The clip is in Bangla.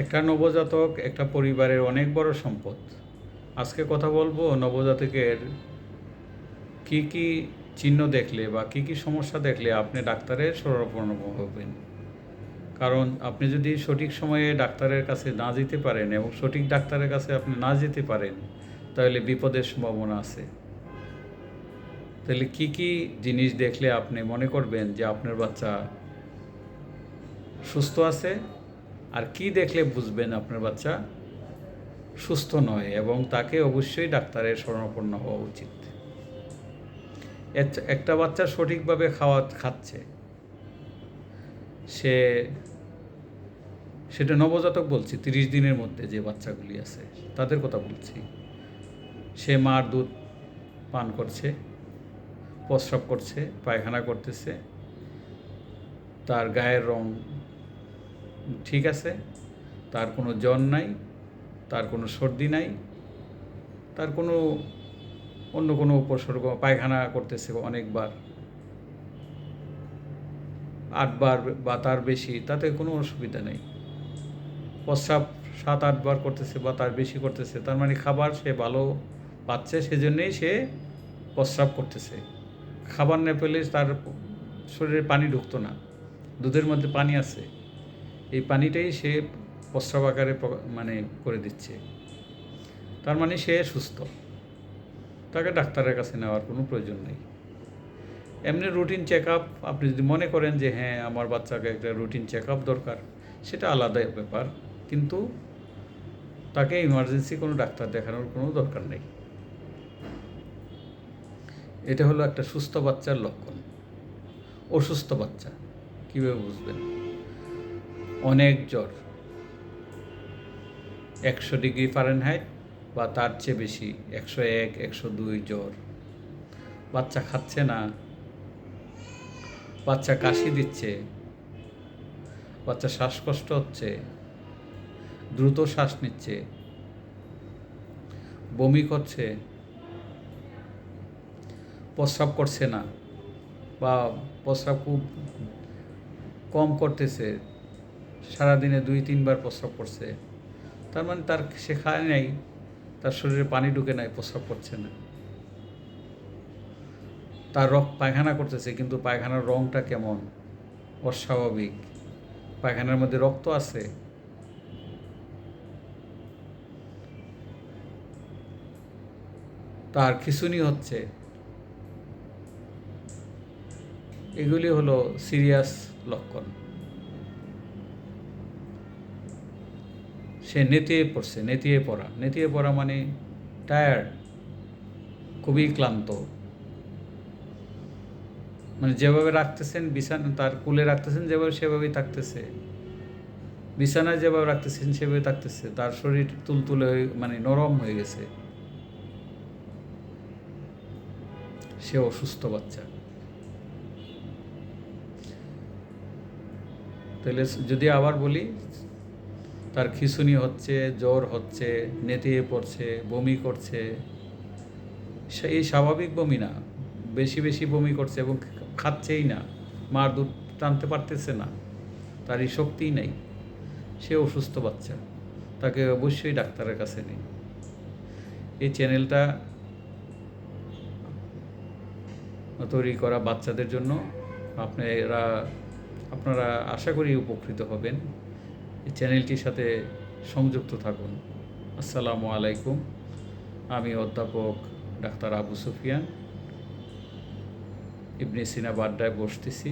একটা নবজাতক, একটা পরিবারের অনেক বড় সম্পদ। আজকে কথা বলব নবজাতকের কি কি চিহ্ন দেখলে বা কি কি সমস্যা দেখলে আপনি ডাক্তারের শরণাপন্ন হবেন। কারণ আপনি যদি সঠিক সময়ে ডাক্তারের কাছে না যেতে পারেন এবং সঠিক ডাক্তারের কাছে আপনি না যেতে পারেন, তাহলে বিপদের সম্ভাবনা আছে। তাহলে কি কি জিনিস দেখলে আপনি মনে করবেন যে আপনার বাচ্চা সুস্থ আছে? আর কি দেখলে বুঝবেন আপনার বাচ্চা? সুস্থ নয় এবং তাকে অবশ্যই ডাক্তারের শরণাপন্ন হওয়া উচিত। একটা বাচ্চা সঠিকভাবে খাওয়া খাচ্ছে, সে সেটা নবজাতক বলছি, তিরিশ দিনের মধ্যে যে বাচ্চাগুলি আছে, তাদের কথা বলছি। সে মার দুধ পান করছে, প্রস্রাব করছে, পায়খানা করতেছে, তার গায়ের রং ঠিক আছে, তার কোনো জ্বর নাই, তার কোনো সর্দি নাই, তার কোনো অন্য কোনো উপসর্গ, পায়খানা করতেছে অনেকবার। আটবার বা তার বেশি, তাতে কোনো অসুবিধা নেই। প্রস্রাব সাত, আটবার করতেছে বা তার বেশি করতেছে, তার মানে খাবার সে ভালো পাচ্ছে, সেজন্যেই সে প্রস্রাব করতেছে। খাবার না পেলে তার শরীরে পানি ঢুকতো না, দুধের মধ্যে পানি আছে। এই পানিটাই সে প্রস্রাব আকারে মানে করে দিচ্ছে। তার মানে সে সুস্থ। তাকে ডাক্তারের কাছে নেওয়ার কোনো প্রয়োজন নেই। এমনি রুটিন চেক আপ আপনি যদি মনে করেন যে হ্যাঁ আমার বাচ্চাকে একটা রুটিন চেক আপ দরকার, সেটা আলাদা ব্যাপার। কিন্তু তাকে ইমার্জেন্সি কোনো ডাক্তার দেখানোর কোনো দরকার নেই। এটা হলো একটা সুস্থ বাচ্চার লক্ষণ। অসুস্থ বাচ্চা। কীভাবে বুঝবেন? অনেক জ্বর। একশো ডিগ্রি ফারেনহাইট বা তার চেয়ে বেশি, একশো এক, একশো দুই জ্বর। বাচ্চা খাচ্ছে না, বাচ্চা কাশি দিচ্ছে, বাচ্চা শ্বাসকষ্ট হচ্ছে, দ্রুত শ্বাস নিচ্ছে, বমি করছে, প্রস্রাব করছে না বা প্রস্রাব খুব কম করতেছে সারাদিনে দুই, তিনবার প্রস্রাব করছে। তার মানে তার সে খায় নাই, তার শরীরে পানি ঢুকে নাই, প্রস্রাব করছে না। তার রক পায়খানা করতেছে, কিন্তু পায়খানার রংটা কেমন? অস্বাভাবিক। পায়খানার মধ্যে রক্ত আছে। তার খিঁচুনি হচ্ছে। এগুলি হলো সিরিয়াস লক্ষণ। সে নেতিয়ে পড়ছে, নেতিয়ে পড়া। নেতিয়ে পড়া মানে টায়ার্ড খুবই ক্লান্ত। মানে যেভাবে রাখতেছেন, বিছানা তার কুলে রাখতেছেন, যেভাবে সেভাবেই থাকতেছে। বিছানায় যেভাবে রাখতেছেন, সেভাবে থাকতেছে। তার শরীর তুলতুলে হয়ে মানে নরম হয়ে গেছে। সে অসুস্থ বাচ্চা। তাহলে যদি আবার বলি তার খিঁচুনি হচ্ছে, জ্বর হচ্ছে, নেতিয়ে পড়ছে, বমি করছে। সেই স্বাভাবিক বমি না, বেশি বেশি বমি করছে এবং খাচ্ছেই না। মার দুধ টানতে পারতেছে না, তার এই শক্তিই নেই। সে অসুস্থ বাচ্চা, তাকে অবশ্যই ডাক্তারের কাছে নেই। এই চ্যানেলটা তৈরি করা বাচ্চাদের জন্য, আপনারা আপনারা আশা করি উপকৃত হবেন। চ্যানেলটির সাথে সংযুক্ত থাকুন। আসসালামু আলাইকুম। আমি অধ্যাপক ডাক্তার আবু সুফিয়ান। ইবনে সিনা বাড্ডায় বসতেছি।